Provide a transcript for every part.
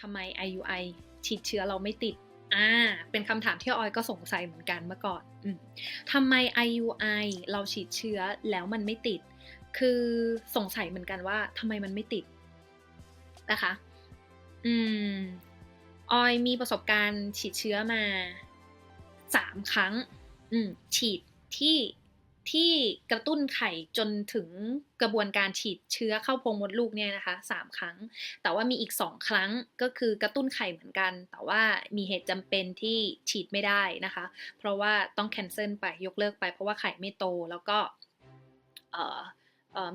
ทำไม IUI ฉีดเชื้อเราไม่ติด อ่า เป็นคำถามที่ออยก็สงสัยเหมือนกันเมื่อก่อนอทำไม IUI เราฉีดเชื้อแล้วมันไม่ติด คือสงสัยเหมือนกันว่าทำไมมันไม่ติดนะคะ อืม ออยมีประสบการณ์ฉีดเชื้อมาสามครั้ง อืม ฉีดที่ ที่กระตุ้นไข่จนถึงกระบวนการฉีดเชื้อเข้าโพรงมดลูกเนี่ยนะคะสามครั้ง แต่ว่ามีอีกสองครั้งก็คือกระตุ้นไข่เหมือนกัน แต่ว่ามีเหตุจำเป็นที่ฉีดไม่ได้นะคะ เพราะว่าต้องแคนเซิลไปยกเลิกไป เพราะว่าไข่ไม่โตแล้วก็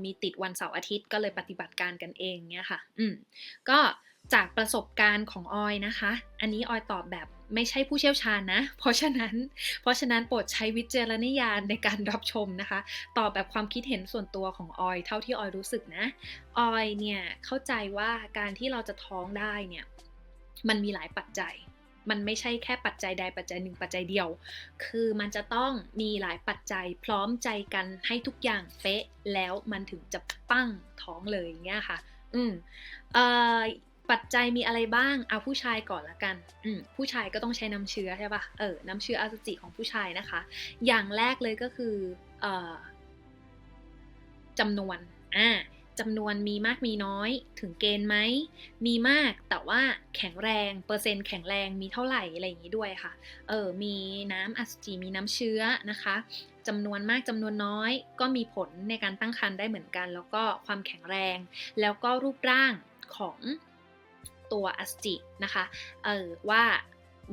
มีติดวันเสาร์อาทิตย์ก็เลยปฏิบัติการกันเองเนี่ยค่ะ อืมก็จากประสบการณ์ของออยนะคะ อันนี้ออยตอบแบบ ไม่ใช่ผู้เชี่ยวชาญนะ เพราะฉะนั้น เพราะฉะนั้นโปรดใช้วิจารณญาณในการรับชมนะคะ ตอบแบบความคิดเห็นส่วนตัวของออยเท่าที่ออยรู้สึกนะ ออยเนี่ยเข้าใจว่าการที่เราจะท้องได้เนี่ย มันมีหลายปัจจัย มันไม่ใช่แค่ปัจจัยใดปัจจัยหนึ่งปัจจัยเดียว คือมันจะต้องมีหลายปัจจัยพร้อมใจกันให้ทุกอย่างเป๊ะแล้วมันถึงจะปั้งท้องเลยเงี้ยค่ะ อืมเอ่อ ปัจจัยมีอะไรบ้าง เอาผู้ชายก่อนละกัน อืมผู้ชายก็ต้องใช้น้ำเชื้อใช่ปะเออ น้ำเชื้ออสุจิของผู้ชายนะคะ อย่างแรกเลยก็คือเอ่อจำนวน อ่าจำนวนมีมากมีน้อยถึงเกณฑ์ไหม มีมากแต่ว่าแข็งแรงเปอร์เซ็นต์แข็งแรงมีเท่าไหร่อะไรอย่างนี้ด้วยค่ะ เออ มีน้ำอสุจิมีน้ำเชื้อนะคะจำนวนมากจำนวนน้อย ก็มีผลในการตั้งครรภ์ได้เหมือนกัน แล้วก็ความแข็งแรง แล้วก็รูปร่างของ ตัวอสจินะคะเออว่า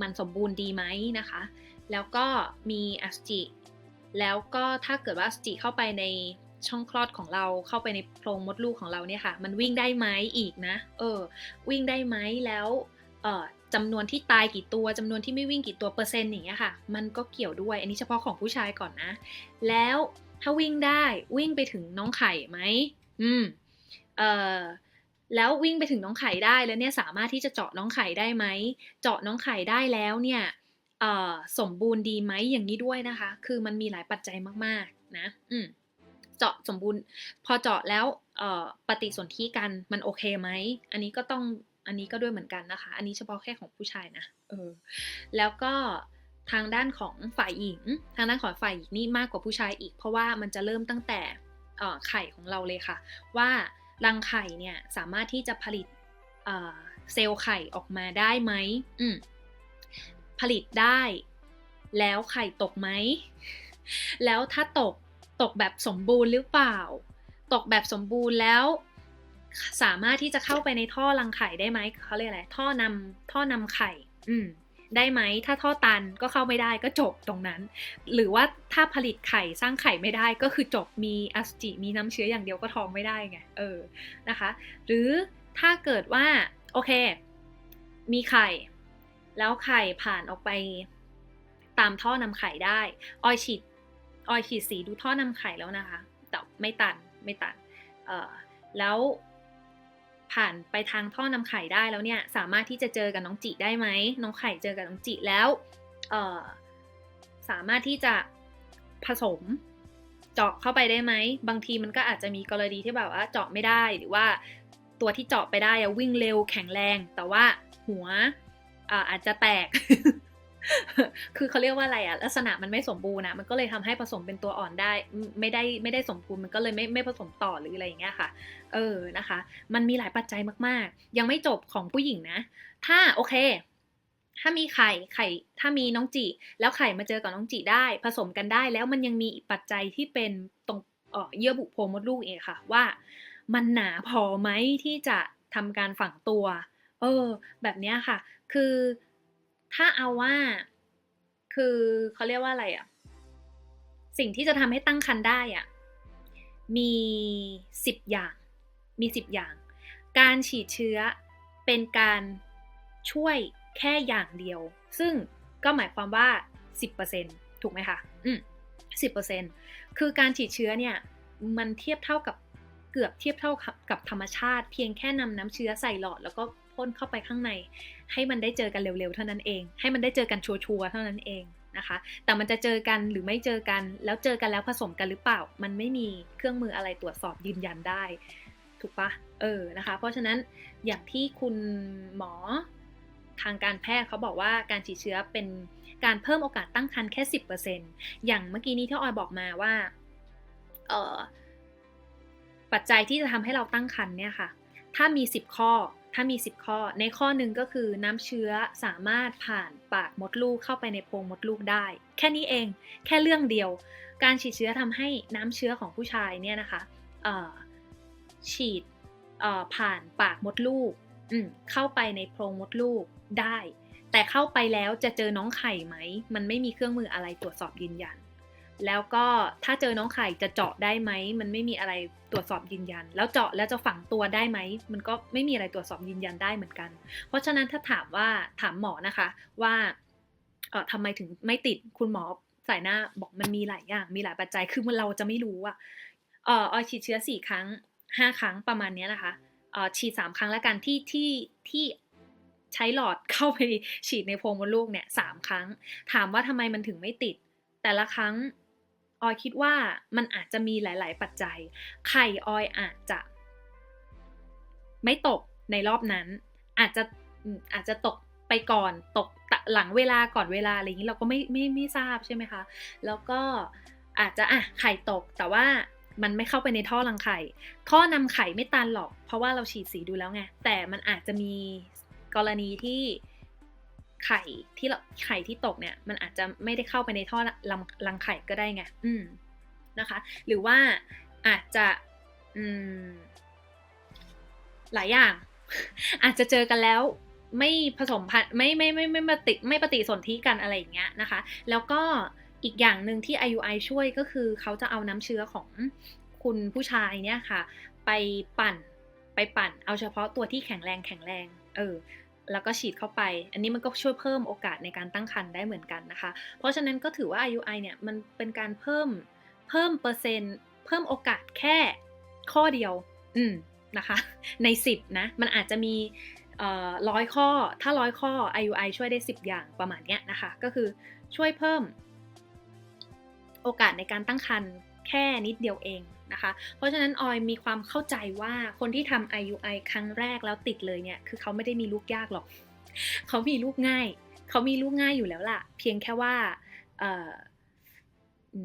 มันสมบูรณ์ดีไหมนะคะ แล้วก็มีอสจิแล้วก็ถ้าเกิดว่าอสจิเข้าไปในช่องคลอดของเราเข้าไปในโพรงมดลูกของเราเนี่ยค่ะ มันวิ่งได้ไหมอีกนะเออวิ่งได้ไหมแล้วเออจำนวนที่ตายกี่ตัวจำนวนที่ไม่วิ่งกี่ตัวเปอร์เซ็นต์อย่างเงี้ยค่ะ มันก็เกี่ยวด้วย อันนี้เฉพาะของผู้ชายก่อนนะ แล้วถ้าวิ่งได้วิ่งไปถึงน้องไข่ไหมอืมเออ แล้ววิ่งไปถึงน้องไข่ได้แล้วเนี่ยสามารถที่จะเจาะน้องไข่ได้ไหม เจาะน้องไข่ได้แล้วเนี่ยสมบูรณ์ดีไหมอย่างนี้ด้วยนะคะ คือมันมีหลายปัจจัยมากๆนะอืมเจาะสมบูรณ์ พอเจาะแล้วปฏิสนธิกันมันโอเคไหม อันนี้ก็ต้องอันนี้ก็ด้วยเหมือนกันนะคะ อันนี้เฉพาะแค่ของผู้ชายนะเออแล้วก็ทางด้านของฝ่ายหญิง ทางด้านของฝ่ายหญิงนี่มากกว่าผู้ชายอีก เพราะว่ามันจะเริ่มตั้งแต่ไข่ของเราเลยค่ะ ว่า รังไข่เนี่ยสามารถที่จะผลิตเซลล์ไข่ออกมาได้ไหมอืมผลิตได้ แล้วไข่ตกไหม แล้วถ้าตกตกแบบสมบูรณ์หรือเปล่า ตกแบบสมบูรณ์แล้ว สามารถที่จะเข้าไปในท่อรังไข่ได้ไหมเขาเรียกอะไรท่อนำท่อนำไข่ อืม ได้ไหม ถ้าท่อตันก็เข้าไม่ได้ก็จบตรงนั้น หรือว่าถ้าผลิตไข่สร้างไข่ไม่ได้ก็คือจบมีอสุจิมีน้ำเชื้ออย่างเดียวก็ท้องไม่ได้ไงเออนะคะ หรือถ้าเกิดว่าโอเค มีไข่ แล้วไข่ผ่านออกไปตามท่อนำไข่ได้ ออยฉีดออยฉีดสีดูท่อนำไข่แล้วนะคะ แต่ไม่ตันไม่ตันเออแล้ว ผ่านไปทางท่อนำไข่ได้แล้วเนี่ยสามารถที่จะเจอกับน้องจิได้ไหมน้องไข่เจอกับน้องจิแล้วสามารถที่จะผสมเจาะเข้าไปได้ไหม บางทีมันก็อาจจะมีกรณีที่แบบว่าเจาะไม่ได้หรือว่าตัวที่เจาะไปได้วิ่งเร็วแข็งแรง แต่ว่าหัวอาจจะแตก คือเขาเรียกว่าอะไรอะลักษณะมันไม่สมบูรณ์นะมันก็เลยทำให้ผสมเป็นตัวอ่อนได้ ไม่ได้ไม่ได้สมบูรณ์มันก็เลยไม่ไม่ผสมต่อหรืออะไรอย่างเงี้ยค่ะ เออนะคะ มันมีหลายปัจจัยมากๆ ยังไม่จบของผู้หญิงนะ ถ้าโอเค ถ้ามีไข่ไข่ถ้ามีน้องจีแล้วไข่มาเจอกับน้องจีได้ ผสมกันได้ แล้วมันยังมีปัจจัยที่เป็นตรงเยื่อบุโพรงมดลูกเองค่ะ ว่า มันหนาพอไหมที่จะทำการฝังตัว เออ แบบนี้ค่ะ คือ ถ้าเอาว่า คือเขาเรียกว่าอะไรอะสิ่งที่จะทำให้ตั้งครรภ์ได้อะมีสิบอย่าง มีสิบอย่าง การฉีดเชื้อเป็นการช่วยแค่อย่างเดียว ซึ่งก็หมายความว่า 10%ถูกไหมคะ อืม10%คือการฉีดเชื้อเนี่ย มันเทียบเท่ากับเกือบเทียบเท่ากับธรรมชาติ เพียงแค่นำน้ำเชื้อใส่หลอดแล้วก็ พ่นเข้าไปข้างใน ให้มันได้เจอกันเร็วๆ เท่านั้นเอง ให้มันได้เจอกันชัวร์ๆเท่านั้นเองนะคะ แต่มันจะเจอกันหรือไม่เจอกัน แล้วเจอกันแล้วผสมกันหรือเปล่า มันไม่มีเครื่องมืออะไรตรวจสอบยืนยันได้ ถูกปะเออนะคะ เพราะฉะนั้นอย่างที่คุณหมอทางการแพทย์เขาบอกว่าการฉีดเชื้อเป็นการเพิ่มโอกาสตั้งครรภ์แค่สิบเปอร์เซ็นอย่างเมื่อกี้นี้ที่ออยบอกมาว่าเออปัจจัยที่จะทำให้เราตั้งครรภ์เนี่ยค่ะ ถ้ามี 10 ข้อ ถ้ามี 10 ข้อ ในข้อหนึ่งก็คือน้ำเชื้อสามารถผ่านปากมดลูกเข้าไปในโพรงมดลูกได้ แค่นี้เอง แค่เรื่องเดียว การฉีดเชื้อทำให้น้ำเชื้อของผู้ชายเนี่ยนะคะฉีดผ่านปากมดลูกเข้าไปในโพรงมดลูกได้ แต่เข้าไปแล้วจะเจอน้องไข่ไหม มันไม่มีเครื่องมืออะไรตรวจสอบยืนยัน แล้วก็ถ้าเจอน้องไข่จะเจาะได้ไหม มันไม่มีอะไรตรวจสอบยืนยัน แล้วเจาะแล้วจะฝังตัวได้ไหม มันก็ไม่มีอะไรตรวจสอบยืนยันได้เหมือนกัน เพราะฉะนั้นถ้าถามว่าถามหมอนะคะว่าเออทำไมถึงไม่ติดคุณหมอสายหน้าบอกมันมีหลายอย่าง มีหลายปัจจัยคือมันเราจะไม่รู้อะเอออฉีดเชื้อสี่ครั้งห้าครั้งประมาณนี้นะคะเออฉีดสามครั้งแล้วกันที่ที่ที่ใช้หลอดเข้าไปฉีดในโพรงมดลูกเนี่ยสามครั้ง ถามว่าทำไมมันถึงไม่ติด แต่ละครั้ง ออยคิดว่ามันอาจจะมีหลาย ๆ ปัจจัย ไข่ออยอาจจะ ไม่ตกในรอบนั้น อาจจะอาจจะตกไปก่อนตกตหลังเวลาก่อนเวลาอะไรอย่างนี้เราก็ไม่ไม่ไม่ทราบใช่ไหมคะ แล้วก็อาจจะอะไข่ตกแต่ว่ามันไม่เข้าไปในท่อรังไข่ ท่อนำไข่ไม่ตันหรอก เพราะว่าเราฉีดสีดูแล้วไง แต่มันอาจจะมีกรณีที่ ไข่ที่เราไข่ที่ตกเนี่ย มันอาจจะไม่ได้เข้าไปในท่อรังรังไข่ก็ได้ไง อืมนะคะ หรือว่าอาจจะอืมหลายอย่าง อาจจะเจอกันแล้วไม่ผสมพันธุ์ไม่ไม่ไม่ไม่ไม่ปฏิไม่ปฏิสนธิกันอะไรอย่างเงี้ยนะคะ แล้วก็อีกอย่างหนึ่งที่ IUI ช่วยก็คือเขาจะเอาน้ำเชื้อของคุณผู้ชายเนี่ยค่ะ ไปปั่นไปปั่น เอาเฉพาะตัวที่แข็งแรงแข็งแรง เออ แล้วก็ฉีดเข้าไป อันนี้มันก็ช่วยเพิ่มโอกาสในการตั้งครรภ์ได้เหมือนกันนะคะ เพราะฉะนั้นก็ถือว่า IUI เนี่ยมันเป็นการเพิ่มเพิ่มเปอร์เซ็นต์ เพิ่มโอกาสแค่ข้อเดียว อืมนะคะใน 10 นะ มันอาจจะมีร้อยข้อ ถ้าร้อยข้อ IUI ช่วยได้ 10 อย่างประมาณเนี้ยนะคะ ก็คือช่วยเพิ่ม โอกาสในการตั้งครรภ์แค่นิดเดียวเอง นะคะ เพราะฉะนั้นออยมีความเข้าใจว่าคนที่ทำ IUI ครั้งแรกแล้วติดเลยเนี่ย คือเขาไม่ได้มีลูกยากหรอก เขามีลูกง่าย เขามีลูกง่ายอยู่แล้วล่ะ เพียงแค่ว่าเอออ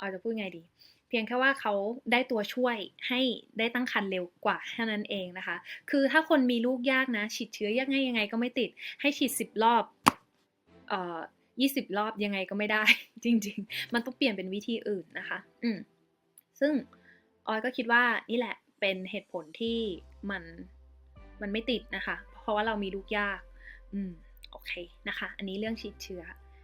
อาจะพูดไงดี เพียงแค่ว่าเขาได้ตัวช่วยให้ได้ตั้งครรภ์เร็วกว่าแค่นั้นเองนะคะ คือถ้าคนมีลูกยากนะ ฉีดเชื้อยังไงยังไงก็ไม่ติด ให้ฉีดสิบรอบเอ่อยี่สิบรอบยังไงก็ไม่ได้ จริง ๆ มันต้องเปลี่ยนเป็นวิธีอื่นนะคะ อืม ซึ่งออยก็คิดว่านี่แหละเป็นเหตุผลที่มันมันไม่ติดนะคะ เพราะว่าเรามีลูกยาก อืม โอเคนะคะ อันนี้เรื่องฉีดเชื้อ